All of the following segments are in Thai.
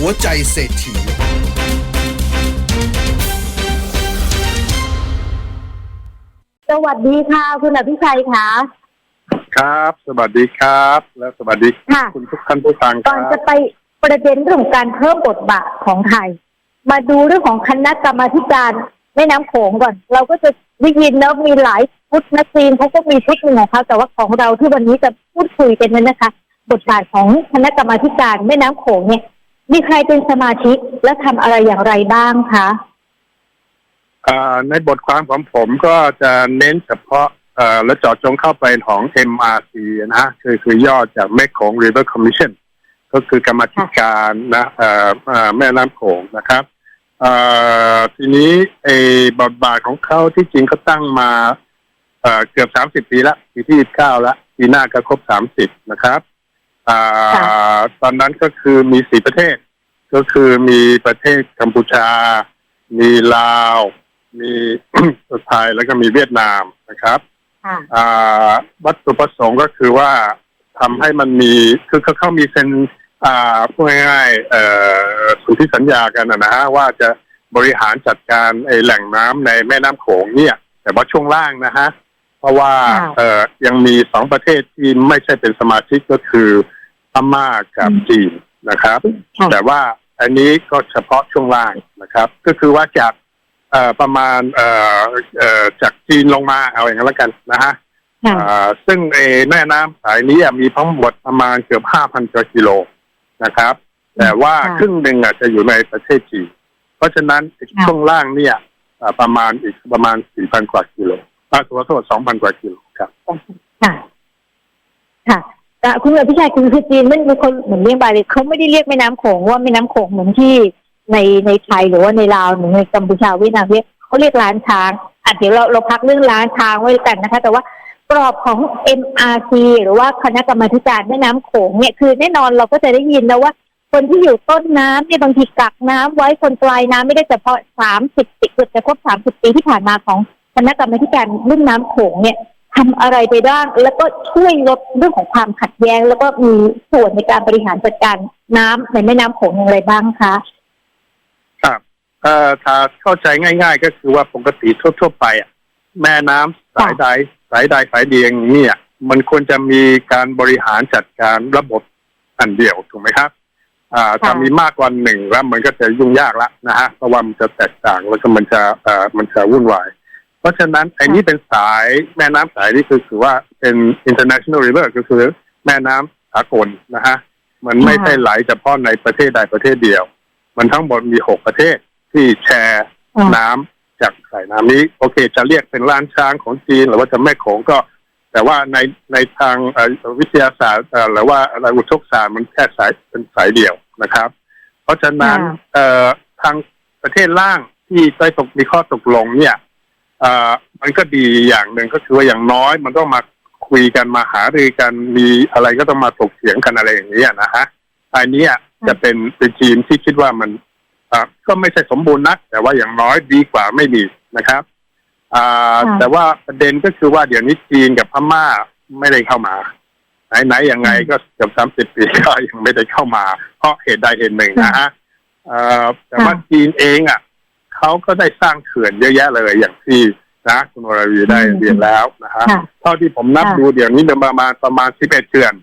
หัวใจเศรษฐี สวัสดีค่ะ คุณอภิชัยค่ะครับ สวัสดีครับ และสวัสดีค่ะ คุณทุกท่านผู้ฟังคก่อนรัจะบไปประเด็นเรื่องของการเพิ่มบทบาทของไทย มาดูเรื่องของคณะกรรมาธิการแม่น้ำโขงก่อน เราก็จะได้ยินนะมีหลายชุดนักจีนเขาก็มีชุดหนึ่งของเขาแต่ว่าของเราที่วันนี้จะพูดคุยกันนั้นนะคะ บทบาทของคณะกรรมาธิการแม่น้ำโขงเนี่ย มีใครเป็นสมาชิกและทำอะไรอย่างไรบ้างคะ อ่าในบทความของผมก็จะเน้นเฉพาะเอ่อและเจาะจงเข้าไปของ MRC นะฮะคือคือย่อจาก m e k o n g River Commission ก็คือกรรมาธิการนะเอ่อเอ่อแม่น้ำโขงนะครับเอ่อทีนี้ไอ้บทบาทของเขาที่จริงก็ตั้งมาเอ่อเกือบสามสิบปีละปีที่เก้าละปีหน้าก็ครบสามสิบนะครับอ่าค่ะ ตอนนั้นก็คือมีสี่ประเทศ ก็คือมีประเทศกัมพูชา มีลาว มีไทยแล้วก็มีเวียดนามนะครับค่ะอ่าวัตถุประสงค์ก็คือว่าทำให้มันมีคือเขาเขามีเซ็นอ่าพูดง่ายๆเอ่อสนธิสัญญากันนะนะฮะว่าจะบริหารจัดการไอ้แหล่งน้ำในแม่น้ำโขงเนี่ย แต่ว่าช่วงล่างนะฮะเพราะว่าค่ะเอ่อยังมีสองประเทศที่ไม่ใช่เป็นสมาชิกก็คือพม่ากับจีน นะครับค่ะแต่ว่าอันนี้ก็เฉพาะช่วงล่างนะครับ ก็คือว่าจากเอ่อประมาณเอ่อเอ่อจากจีนลงมาเอาอย่างนั้นแล้วกันนะฮะค่ะอ่าซึ่งเออแม่น้ำสายนี้อะมีทั้งหมดประมาณเกือบห้าพันกิโลนะครับ แต่ว่าค่ะครึ่งหนึ่งอะจะอยู่ในประเทศจีนเพราะฉะนั้นอีกค่ะช่วงล่างเนี่ยอ่าประมาณอีกประมาณสี่พันกว่ากิโลอ่าตัวโทษสองพันกว่ากิโลครับค่ะค่ะ แต่คุณอภิชัยคือคือจีนไม่มีคนเหมือนเรียกบาเลยเขาไม่ได้เรียกแม่น้ำโขงว่าแม่น้ำโขงเหมือนที่ในในไทยหรือว่าในลาวหรือในกัมพูชาเวียดนามเรียเขาเรียกล้านช้างอะเดี๋ยวเราเราพักเรื่องล้านช้างไว้กันนะคะ แต่ว่ากรอบของ MRC หรือว่าคณะกรรมาธิการแม่น้ำโขงเนี่ยคือแน่นอนเราก็จะได้ยินนะว่าคนที่อยู่ต้นน้ำเนี่ยบางทีกักน้ำไว้คนปลายน้ำไม่ได้เฉพาะสามสิบปีเกือบจะครบสามสิบปีที่ผ่านมาของคณะกรรมาธิการรุ่นน้ำโขงเนี่ย ทำอะไรไปบ้าง แล้วก็ช่วยลดเรื่องของความขัดแย้ง แล้วก็มีส่วนในการบริหารจัดการน้ำในแม่น้ำโขงอย่างไรบ้างคะครับเอ่อถ้าเข้าใจง่าย ๆ ก็คือว่าปกติทั่วๆไปอะแม่น้ำสายใดสายใดสายเดียางเนี่ยมันควรจะมีการบริหารจัดการระบบอันเดียวถูกไหมครับอ่าถ้ามีมากกว่าหนึ่งแล้วมันก็จะยุ่งยากละนะฮะเพราะว่ามันจะแตกต่างแล้วก็มันจะเอ่อมันจะวุ่นวาย เพราะฉะนั้นไอ้นี้เป็นสายแม่น้ำสายนี่คือถือว่าเป็น international river ก็คือแม่น้ำสากลนะฮะมันไม่ใช่ไหลเฉพาะในประเทศใดประเทศเดียว มันทั้งหมดมีหกประเทศที่แชร์อ่าน้ำจากสายน้ำนี้โอเค จะเรียกเป็นล้านช้างของจีน หรือว่าจะแม่โขงก็ แต่ว่าในในทางเอ่อวิทยาศาสตร์เอ่อหรือว่าอะไรอุทกศาสตร์มันแค่สายเป็นสายเดียวนะครับ เพราะฉะนั้นค่ะเอ่อทางประเทศล่างที่ได้ตกมีข้อตกลงเนี่ยเอ่อ มันก็ดีอย่างหนึ่งก็คือว่าอย่างน้อยมันต้องมาคุยกันมาหารือกันมีอะไรก็ต้องมาถกเถียงกันอะไรอย่างนี้ยนะฮะอันเนี้ยจะเป็นเป็นทีมที่คิดว่ามันอ่าก็ไม่ใช่สมบูรณ์นัก แต่ว่าอย่างน้อยดีกว่าไม่มีนะครับอ่าค่ะแต่ว่าประเด็นก็คือว่าเดี๋ยวนี้จีนกับพม่าไม่ได้เข้ามาไหนๆยังไงก็เกือบสามสิบปีก็ยังไม่ได้เข้ามา เพราะเหตุใดเหตุหนึ่งนะฮะอ่าแต่ว่าจีนเองอะ เขาก็ได้สร้างเขื่อนเยอะแยะเลยอย่างที่นะคุณวรวีได้อืมเรียนแล้วนะฮะค่ะเท่าที่ผมนับค่ะดูเดี๋ยวนี้เป็นประมาณประมาณสิบเอ็ดเขื่อน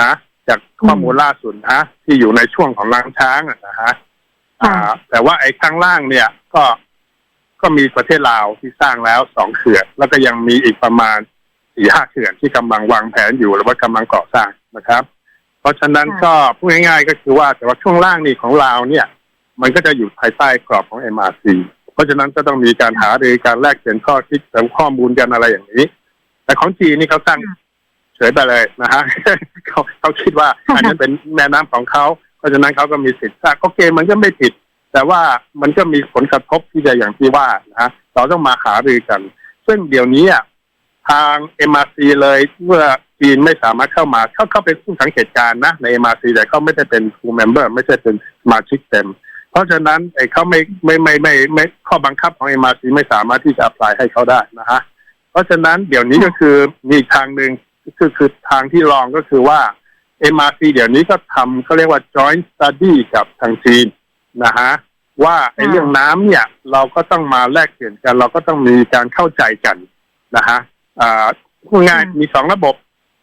นะ จากข้อมูลล่าสุดนะที่อยู่ในช่วงของล้างช้างอะนะฮะอ่าแต่ว่าไอ้ข้างล่างเนี่ยก็ก็มีประเทศลาวที่สร้างแล้วสองเขื่อนแล้วก็ยังมีอีกประมาณสี่ห้าเขื่อนที่กำลังวางแผนอยู่หรือว่ากำลังก่อสร้างนะครับ เพราะฉะนั้นค่ะก็พูดง่ายๆก็คือว่าแต่ว่าช่วงล่างนี่ของลาวเนี่ย มันก็จะอยู่ภายใต้กรอบของ MRC เพราะฉะนั้นก็ต้องมีการหารือการแลกเปลี่ยนข้อคิดข้อมูลกันอะไรอย่างนี้ แต่ของจีนนี่เขาสร้างเฉยไปเลยนะฮะเขาเขาคิดว่าอันนั้นเป็นแม่น้ำของเขาเพราะฉะนั้นเขาก็มีสิทธิ์สร้างโอเคมันก็ไม่ผิด แต่ว่ามันก็มีผลกระทบที่จะอย่างที่ว่านะฮะเราต้องมาหารือกัน ซึ่งเดี๋ยวนี้อะทาง MRC เลยเมื่อจีนไม่สามารถเข้ามาเขาเข้าเป็นผู้สังเกตการณ์นะใน MRC แต่เขาไม่ได้เป็น full member ไม่ใช่เป็นสมาชิกเต็ม เพราะฉะนั้นไอ้เขาไม่ไม่ไม่ไม่ไม่ไม่ข้อบังคับของ MRC ไม่สามารถที่จะ apply ให้เขาได้นะฮะเพราะฉะนั้นเดี๋ยวนี้ก็คือมีอีกทางหนึ่งคือคือทางที่รองก็คือว่า MRC เดี๋ยวนี้ก็ทำเขาเรียกว่า joint study กับทางจีนนะฮะว่าไอ้ค่ะเรื่องน้ำเนี่ยเราก็ต้องมาแลกเปลี่ยนกัน เราก็ต้องมีการเข้าใจกันนะฮะอ่าพูดง่ายมีสองระบบ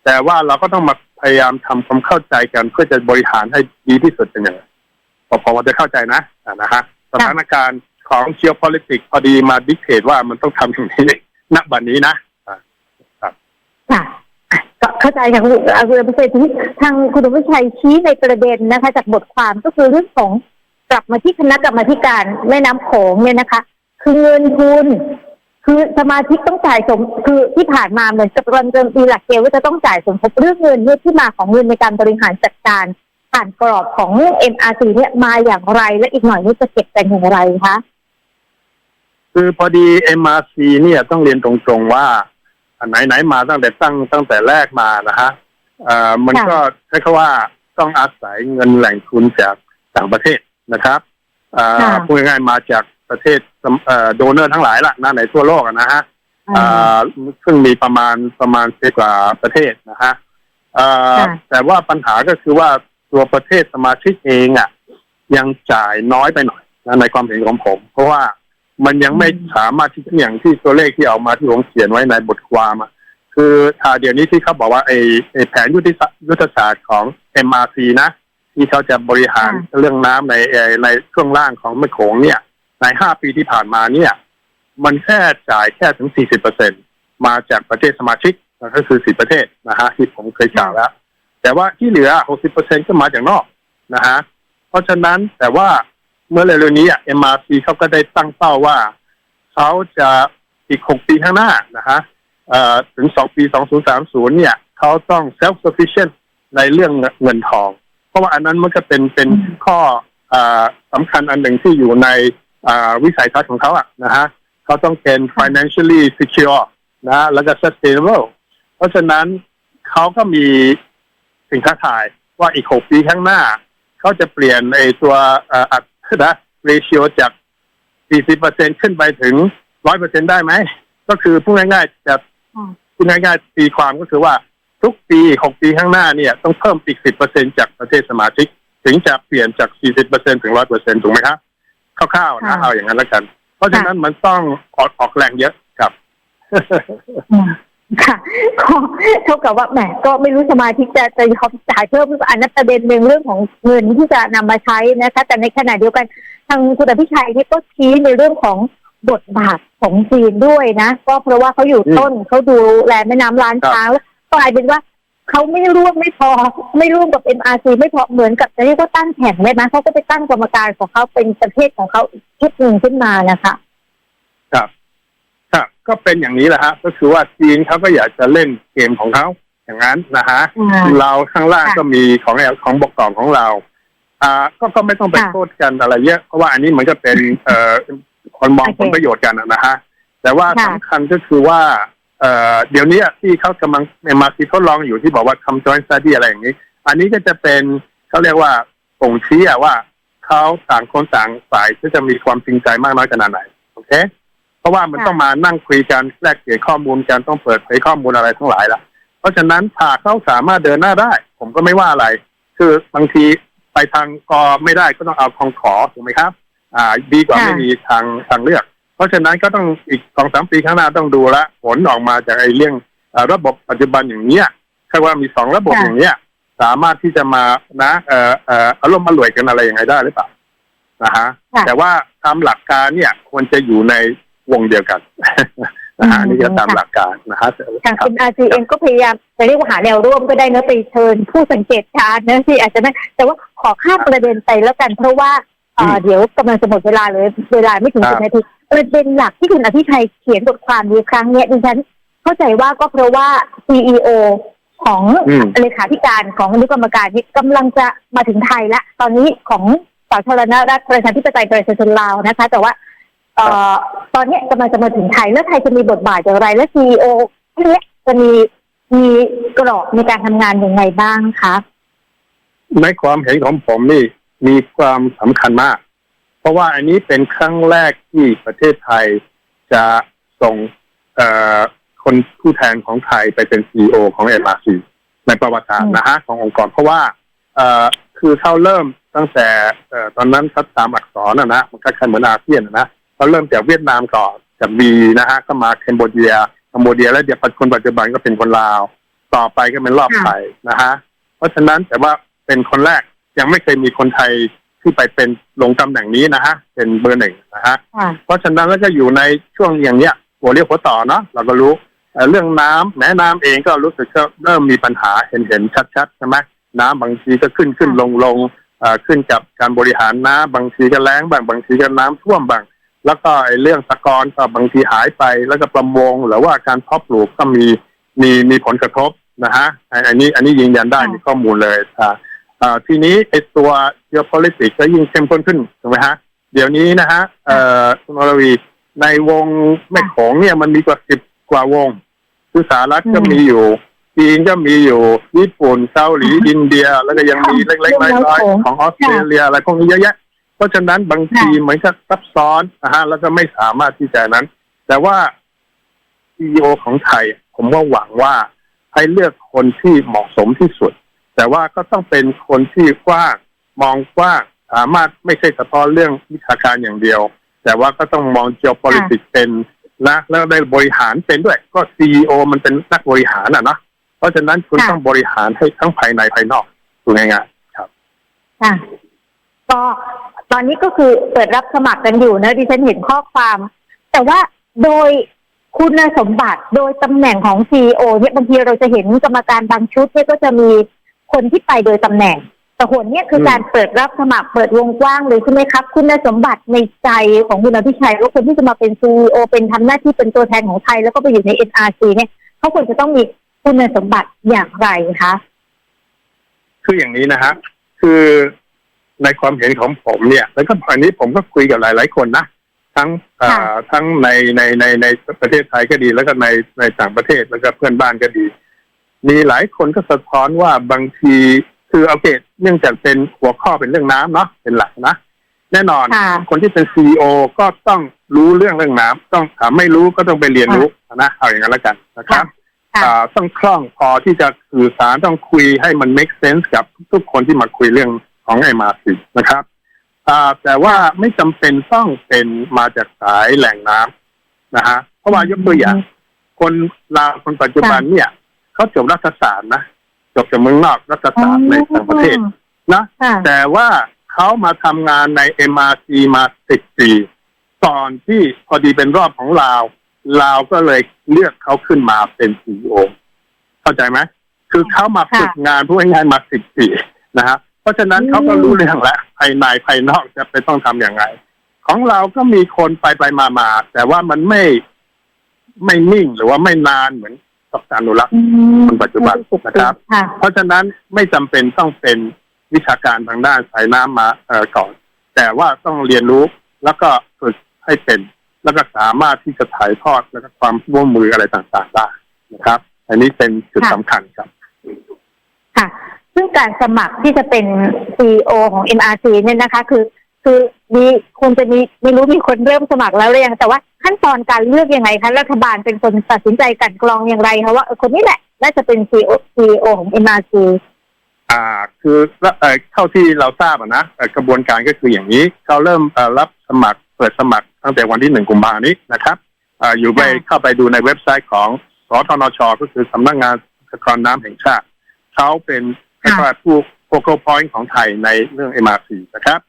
แต่ว่าเราก็ต้องมาพยายามทำความเข้าใจกันเพื่อจะบริหารให้ดีที่สุดเป็นอย่างไร พอพอจะเข้าใจนะอ่านะฮะสถานการณ์ของ geopolitics พอดีมาดิกเทตว่ามันต้องทำอย่างนี้ณบัดนี้นะค่ะก็เข้าใจค่ะคุณอาคุณพิเศษทีนี้ทางคุณวิชัยชี้ในประเด็นนะคะ จากบทความก็คือเรื่องของกลับมาที่คณะกรรมาธิการแม่น้ำโขงเนี่ยนะคะ คือเงินทุนคือสมาชิกต้องจ่ายสมคือที่ผ่านมาเหมือนกับรันเดิมปีหลักเกณฑ์ว่าจะต้องจ่ายสมทบเรื่องเงินเนี่ยที่มาของเงินในการบริหารจัดการ ผ่านกรอบของ MRC เนี่ยมาอย่างไร และอีกหน่อยนี่จะเก็บกันอย่างไรคะคือพอดี MRC เนี่ยต้องเรียนตรงๆว่าอันไหนๆมาตั้งแต่ตั้งตั้งแต่แรกมานะฮะเอ่อมันค่ะก็ใช้คำว่าต้องอาศัยเงินแหล่งทุนจากต่างประเทศนะครับเอ่อค่ะพูดง่ายๆมาจากประเทศเอ่อโดเนอร์ทั้งหลายละนะในทั่วโลกอะนะฮะอ่าอ่าซึ่งมีประมาณประมาณสิบกว่าประเทศนะฮะเอ่อค่ะแต่ว่าปัญหาก็คือว่า ตัวประเทศสมาชิกเองอะ ยังจ่ายน้อยไปหน่อยนะในความเห็นของผม เพราะว่ามันยังไม่อืมสามารถที่จะอย่างที่ตัวเลขที่เอามาที่ผมเขียนไว้ในบทความอะคืออ่าเดี๋ยวนี้ที่เขาบอกว่าไอ้ไอ้แผนยุทธศาสตร์ยุทธศาสตร์ของ MRC นะที่เขาจะบริหารเรื่องน้ำในเอ่อในช่วงล่างของแม่โขงเนี่ย ในห้าปีที่ผ่านมาเนี่ย มันแค่จ่ายแค่ถึง40เปอร์เซ็นมาจากประเทศสมาชิกก็คือ10ประเทศนะฮะที่ผมเคยกล่าวแล้ว แต่ว่าที่เหลือ 60เปอร์เซ็นก็มาจากนอกนะฮะเพราะฉะนั้นแต่ว่าเมื่อเร็วๆนี้เอะ MRC เขาก็ได้ตั้งเป้าว่าเขาจะอีก 6 ปีข้างหน้านะฮะเอ่อถึง 2 ปี 2030 เนี่ยเขาต้อง self sufficient ในเรื่องเงินทอง เพราะว่าอันนั้นมันก็เป็นเป็นข้ออสำคัญอันหนึ่งที่อยู่ในวิสัยทัศน์ของเขาอะนะฮะเขาต้องเป็น financially secure นะแล้วก็ sustainable เพราะฉะนั้นเขาก็มี สิ่งท้าทายว่าอีก6ปีข้างหน้า เขาจะเปลี่ยนไอ้ตัวเอ่ออัตรา ratio จาก 40%ขึ้นไปถึง 100%ได้ไหม ก็คือพูดง่ายๆจะอืมพูดง่ายๆตีความก็คือว่าทุกปี6ปีข้างหน้าเนี่ยต้องเพิ่มอีก 10%จากประเทศสมาชิก ถึงจะเปลี่ยนจาก 40%ถึง 100%ถูกไหมครับคร่าวๆนะค่ะเอาอย่างนั้นแล้วกัน เพราะฉะนั้นมันต้องออกออกแรงเยอะครับอืม ค่ะก็เท่ากับว่าแหมก็ไม่รู้สมาชิกจะจะยอมจ่ายเพิ่มหรือเปล่าอันนั้นประเด็นหนึ่งเรื่องของเงินที่จะนำมาใช้นะคะ แต่ในขณะเดียวกันทางคุณอภิชัยนี่ก็ชี้ในเรื่องของบทบาทของจีนด้วยนะ ก็เพราะว่าเขาอยู่อืมต้นเขาดูแลแม่น้ำล้านช้างแล้วกลายเป็นว่าเขาไม่ร่วมไม่พอ ไม่ร่วมกับ MRC ไม่พอเหมือนกับจะเรียกว่าตั้งแข่งได้ไหมเขาก็ไปตั้งกรรมการของเขาเป็นประเทศของเขาอีกชุดหนึ่งขึ้นมานะคะครับครับ ก็เป็นอย่างนี้แหละฮะก็คือว่าจีนเขาก็อยากจะเล่นเกมของเขาอย่างนั้นนะฮะอ่าเราข้างล่างค่ะก็มีของแอลของบกกองของเรา อ่า ก็ก็ไม่ต้องไปค่ะโทษกันอะไรเยอะเพราะว่าอันนี้มันก็เป็นเอ่อคนมองโอเคผลประโยชน์กันอะนะฮะแต่ว่าค่ะสำคัญก็คือว่าเอ่อเดี๋ยวนี้ที่เขากำลังมาซีทดลองอยู่ที่บอกว่าทำ joint study อะไรอย่างนี้ อันนี้ก็จะเป็นเขาเรียกว่าป่งชี้อะว่าเขาต่างคนต่างฝ่ายที่จะมีความจริงใจมากน้อยขนาดไหนโอเค เพราะว่ามันค่ะต้องมานั่งคุยกันแลกเปลี่ยนข้อมูลกันต้องเปิดเผยข้อมูลอะไรทั้งหลายละเพราะฉะนั้นถ้าเขาสามารถเดินหน้าได้ ผมก็ไม่ว่าอะไร คือบางทีไปทางกอไม่ได้ก็ต้องเอาของขอถูกไหมครับ อ่า ดีกว่าค่ะไม่มีทางทางเลือก เพราะฉะนั้นก็ต้องอีกสองสามปีข้างหน้าต้องดูละผลออกมาจากไอ้เรื่องเอ่อระบบปัจจุบันอย่างเนี้ยแค่ว่ามีสองระบบค่ะอย่างเนี้ยสามารถที่จะมานะเอ่อเอ่ออารมณ์อร่วยกันอะไรยังไงได้หรือเปล่านะฮะค่ะแต่ว่าตามหลักการเนี่ยควรจะอยู่ใน วงเดียวกันนะฮะอืมนี่ก็ตามค่ะหลักการนะฮะทางครับ MRC เองก็พยายามจะเรียกว่าหาแนวร่วมก็ได้เนอะไปเชิญผู้สังเกตการณ์นะที่อาจจะไม่แต่ว่าขอข้ามประเด็นไปแล้วกันเพราะว่าเอ่ออืมเดี๋ยวกำลังจะหมดเวลาเลยเวลาไม่ถึงครัสิบบนาทีประเด็นหลักที่คุณอภิชัยเขียนบทความในครั้งเนี้ยดิฉันเข้าใจว่าก็เพราะว่า CEO ของอืมเลขาธิการของอนุกรรมการนี่กำลังจะมาถึงไทยละ ตอนนี้ของสาธารณรัฐประชาธิปไตยประชาชนลาวนะคะ แต่ว่าเอ่อ ตอนนี้กำลังจะมาถึงไทยแล้วไทยจะมีบทบาทอย่างไร และซีอท่านเนี้ยจะมีมีกรอบในการทำงานอย่างไรบ้างคะในความเห็นของผมนี่มีความสำคัญมาก เพราะว่าอันนี้เป็นครั้งแรกที่ประเทศไทยจะส่งคนผู้แทนของไทยไปเป็นซีอของ MRC ในประวัติศาสตร์นะฮะขององค์กร เพราะว่าคือเขาเริ่มตั้งแต่ตอนนั้นเขาตามอักษรนะนะมันคล้ายๆเหมือนอาเซียนนะ เขาเริ่มจากเวียดนามก่อนจากบีนะฮะก็มาเคมโบเดียคัมโบเดีย แล้วเดี๋ยวคนปัจจุบันก็เป็นคนลาว ต่อไปก็เป็นรอบไทยนะฮะเพราะฉะนั้นแต่ว่าเป็นคนแรกยังไม่เคยมีคนไทยที่ไปเป็นลงตำแหน่งนี้นะฮะเป็นเบอร์หนึ่งนะฮะค่ะเพราะฉะนั้นแล้วก็อยู่ในช่วงอย่างเนี้ยหัวเรียวหัวต่อเนาะเราก็รู้เอ่อเรื่องน้ำแม้น้ำเองก็รู้สึกก็เริ่มมีปัญหาเห็นเห็นชัดๆใช่ไหมน้ำบางทีก็ขึ้นขึ้นลงลงเอ่อขึ้นกับการบริหารน้ำบางทีก็แล้งบ้างบางทีก็น้ำท่วมบ้าง แล้วก็ไอ้เรื่องตะกอนก็บางทีหายไป แล้วก็ประมงหรือว่าการเพาะปลูกก็มีมีมีผลกระทบนะฮะไอ้อันนี้อันนี้ยืนยันได้ค่ะมีข้อมูลเลยอ่าอ่าทีนี้ไอ้ตัว geopolitics ก็ยิ่งเข้มข้นขึ้นถูกไหมฮะ เดี๋ยวนี้นะฮะเอ่อคุณอรวีในวงแม่โขงเนี่ยมันมีกว่าสิบกว่าวงคือสหรัฐก็อืมมีอยู่จีนก็มีอยู่ญี่ปุ่นเกาหลีอินเดีย แล้วก็ยังมีเล็กๆเรื่องน้อยแม่โขงๆของออสเตรเลียอะไรพวกนี้เยอะแยะ เพราะฉะนั้นบางทีค่ะเหมือนกับซับซ้อนนะฮะแล้วก็ไม่สามารถที่จะนั้น แต่ว่าซีอของไทย ผมว่าหวังว่าให้เลือกคนที่เหมาะสมที่สุด แต่ว่าก็ต้องเป็นคนที่กว้างมองกว้างสามารถไม่ใช่เฉพาะเรื่องวิชาการอย่างเดียว แต่ว่าก็ต้องมอง geopolitics เป็นนะแล้วได้บริหารเป็นด้วย ก็ซีอมันเป็นนักบริหารอะเนาะเพราะฉะนั้นคุณค่ะต้องบริหารให้ทั้งภายในภายนอกถูกง่ายๆครับ ค่ะ ก็ ตอนนี้ก็คือเปิดรับสมัครกันอยู่นะดิฉันเห็นข้อความ แต่ว่าโดยคุณสมบัติโดยตำแหน่งของซีอเนี่ยบางทีเราจะเห็นกรรมการบางชุดเนี่ยก็จะมีคนที่ไปโดยตำแหน่ง แต่หนเนี่ยคืออมการเปิดรับสมัครเปิดวงกว้างเลยใช่ไหมครับ คุณสมบัติในใจของคุณอภิชัยว่าคนที่จะมาเป็นซีอเป็นทำหน้าที่เป็นตัวแทนของไทย แล้วก็ไปอยู่ใน NRC เนี่ยเขาควรจะต้องมีคุณสมบัติอย่างไรคะคืออย่างนี้นะฮะคือ ในความเห็นของผมเนี่ย แล้วก็อันนี้ผมก็คุยกับหลาย ๆ คนนะทั้งเอ่อค่ะทั้งในในในในประเทศไทยก็ดี แล้วก็ในในต่างประเทศแล้วก็เพื่อนบ้านก็ดี มีหลายคนก็สะท้อนว่าบางทีคือโอเคเนื่องจากเป็นหัวข้อเป็นเรื่องน้ำเนาะเป็นหลักนะแน่นอนค่ะคนที่เป็นซีอก็ต้องรู้เรื่องเรื่องน้ำต้องถามไม่รู้ก็ต้องไปเรียนรู้นะเอาอย่างนั้นแล้วกันนะครับค่ะอ่าต้องคล่องพอที่จะสื่อสารต้องคุยให้มัน make sense กับทุกคนที่มาคุยเรื่อง ของไอมาสินะครับอ่าแต่ว่าไม่จำเป็นต้องเป็นมาจากสายแหล่งน้ำนะฮะเพราะว่ายกตัวอย่าง คนลาวคนปัจจุบันเนี่ยเขาจบรัฐศาสตร์นะจบจากเมืองนอกรัฐศาสตร์ในต่างประเทศนะค่ะแต่ว่าเขามาทำงานใน MRC มาสิบปีก่อนที่พอดีเป็นรอบของลาวลาวก็เลยเลือกเขาขึ้นมาเป็นซีอเข้าใจไหมคือเขามาฝึกงานผู้งานมาสิบปีนะฮะ เพราะฉะนั้นอืมเขาก็รู้เรื่องแล้วภายในภายนอกจะไปต้องทำอย่างไรของเราก็มีคนไปไปมามาแต่ว่ามันไม่ไม่นิ่งหรือว่าไม่นานเหมือนกับการอนุรักษ์อืมคนปัจจุบันนะครับค่ะเพราะฉะนั้นไม่จำเป็นต้องเป็นวิชาการทางด้านสายน้ำมาเอ่อก่อน แต่ว่าต้องเรียนรู้แล้วก็ฝึกให้เป็นแล้วก็สามารถที่จะถ่ายทอดแล้วก็ความร่วมมืออะไรต่างๆได้นะครับ อันนี้เป็นจุดค่ะสำคัญครับ ค่ะ ซึ่งการสมัครที่จะเป็น CEO ของ MRC เนี่ยนะคะ คือ คือมีคงจะมีไม่รู้มีคนเริ่มสมัครแล้วหรือยังแต่ว่าขั้นตอนการเลือกยังไงคะรัฐบาลเป็นคนตัดสินใจกลันกรองอย่างไรคะว่าเออคนนี้แหละน่าจะเป็น CEO CEO ของ MRC อ่าคือเอ่อเท่าที่เราทราบอะนะเอ่อกระบวนการก็คืออย่างนี้เขาเริ่มเอ่อรับสมัครเปิดสมัครตั้งแต่วันที่หนึ่งกุมภานี้นะครับอ่าอยู่ไปค่ะเข้าไปดูในเว็บไซต์ของสทนช ก็คือสำนักงานสกรน้ำแห่งชาติเขาเป็น เรียกว่าผู้ focal point ของไทยในเรื่อง MRC นะครับ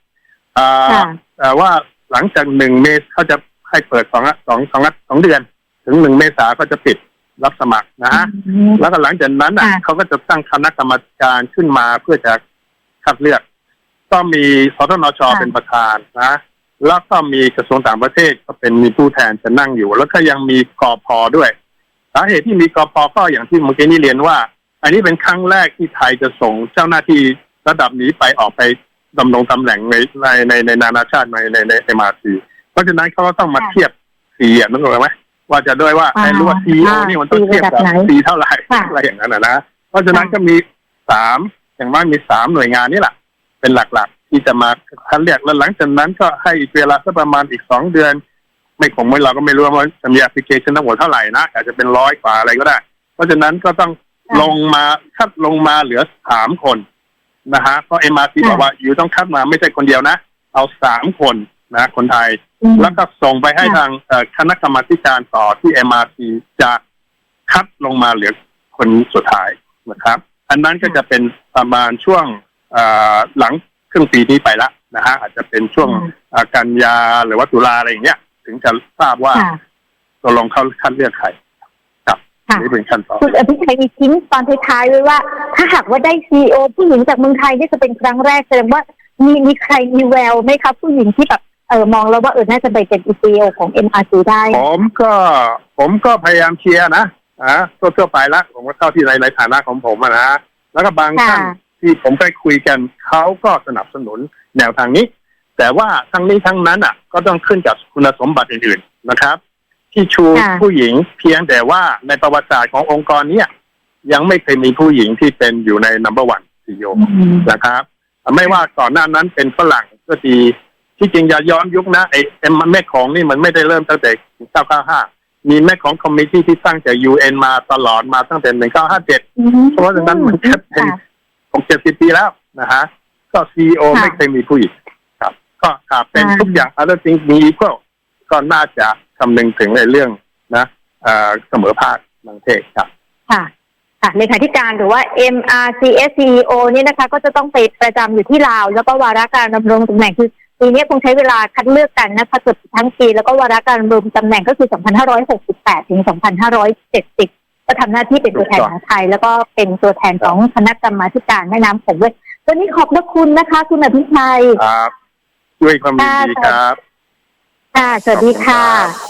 อ่าค่ะแต่ว่าหลังจากหนึ่งเมษเขาจะให้เปิดสองสองสองสองเดือน ถึงหนึ่งเมษาก็จะปิดรับสมัครนะฮะอืมแล้วก็หลังจากนั้นอะค่ะเขาก็จะตั้งคณะกรรมการขึ้นมาเพื่อจะคัดเลือกก็มีสทนชค่ะเป็นประธานนะแล้วก็มีกระทรวงต่างประเทศก็เป็นมีผู้แทนจะนั่งอยู่ แล้วก็ยังมีกอพอด้วยสาเหตุที่มีกอพอก็อย่างที่เมื่อกี้นี้เรียนว่า อันนี้เป็นครั้งแรกที่ไทยจะส่งเจ้าหน้าที่ระดับนี้ไปออกไปดำรงตำแหน่งในในในในนานาชาติในในในเอ็มอาร์ซีเพราะฉะนั้นเขาก็ต้องมาค่ะเทียบสีอะนึกออกไหมว่าจะด้วยว่าอ่าไอ้รู้ว่าซีโออ่านี่มันต้องเทียบกับระดับไหนสีเท่าไหร่ค่ะอะไรอย่างนั้นนะนะเพราะฉะนั้นค่ะก็มีสามอย่างว่ามีสามหน่วยงานนี่แหละเป็นหลักๆ ที่จะมาคัดเลือกแล้วหลังจากนั้นก็ให้อีกเวลาสักประมาณอีกสองเดือน ไม่คงไม่เราก็ไม่รู้ว่ามันจะมีแอปพลิเคชันทั้งหมดเท่าไหร่นะอาจจะเป็นร้อยกว่าอะไรก็ได้ เพราะฉะนั้นก็ต้องค่ะ ลงมาคัดลงมาเหลือสามคนนะฮะเพราะเอ็มอาร์ซีค่ะบอกว่าอยู่ต้องคัดมาไม่ใช่คนเดียวนะ เอาสามคนนะคนไทยอืมแล้วก็ส่งไปให้ค่ะทางเอ่อคณะกรรมาธิการต่อที่ MRC จะคัดลงมาเหลือคนสุดท้ายนะครับ อันนั้นก็จะเป็นประมาณช่วงเอ่อหลังครึ่งปีนี้ไปละนะฮะอาจจะเป็นช่วงเอ่อกันยาหรือว่าตุลาอะไรอย่างเงี้ย ถึงจะทราบว่าค่ะตกลงเขาคัดเลือกใครค่ะ นี่เป็นขั้นตอนคุณอภิชัยมีทิ้งตอนท้ายๆไว้ว่า ถ้าหากว่าได้ซีอผู้หญิงจากเมืองไทยนี่จะเป็นครั้งแรกแสดงว่ามีมีใครมีแววไหมครับ ผู้หญิงที่แบบเออมองแล้วว่าเออน่าจะไปเป็นซีอของ MRC ได้ ผมก็ผมก็พยายามเชียร์นะอ่าทั่วๆไปละผมก็เข้าที่ในในฐานะของผมอะนะแล้วก็บางท่านค่ะที่ผมได้คุยกันเขาก็สนับสนุนแนวทางนี้ แต่ว่าทั้งนี้ทั้งนั้นอะ ก็ต้องขึ้นกับคุณสมบัติอื่นๆนะครับ ที่ชูค่ะ ผู้หญิง เพียงแต่ว่าในประวัติศาสตร์ขององค์กรเนี้ยยังไม่เคยมีผู้หญิงที่เป็นอยู่ใน number one CEO อืมนะครับไม่ว่าก่อนหน้านั้นเป็นฝรั่งก็ดีที่จริงอย่าย้อนยุคนะไอ้เอ็มแม่ของนี่มันไม่ได้เริ่มตั้งแต่ 995 มีแม่ของคอมมิชชั่นที่ตั้งจาก UN มาตลอดมาตั้งแต่ 1957 อืมเพราะฉะนั้นมันแค่เป็น ค่ะหกเจ็ดสิบปีแล้วนะฮะ ก็ซีอค่ะไม่เคยมีผู้หญิงครับ ก็ถ้าเป็นอ่าทุกอย่างอะไรจริงมีก็ก็น่าจะ คำนึงถึงในเรื่องนะเอ่อเสมอภาคทางเพศครับ ค่ะค่ะเลขาธิการหรือว่า MRCS CEO นี่นะคะ ก็จะต้องไปประจำอยู่ที่ลาว แล้วก็วาระการดำรงตำแหน่งคือปีนี้คงใช้เวลาคัดเลือกกันนะคะเกือบทั้งปี แล้วก็วาระการดำรงตำแหน่งก็คือ 2568 ถึง 2570 ก็ทำหน้าที่เป็นตัวแทนของไทย แล้วก็เป็นตัวแทนของคณะกรรมาธิการแม่น้ำโขงด้วยวันนี้ขอบพระคุณนะคะ คุณอภิชัยครับด้วยความยินดีครับค่ะสวัสดีค่ะขอบคุณครับ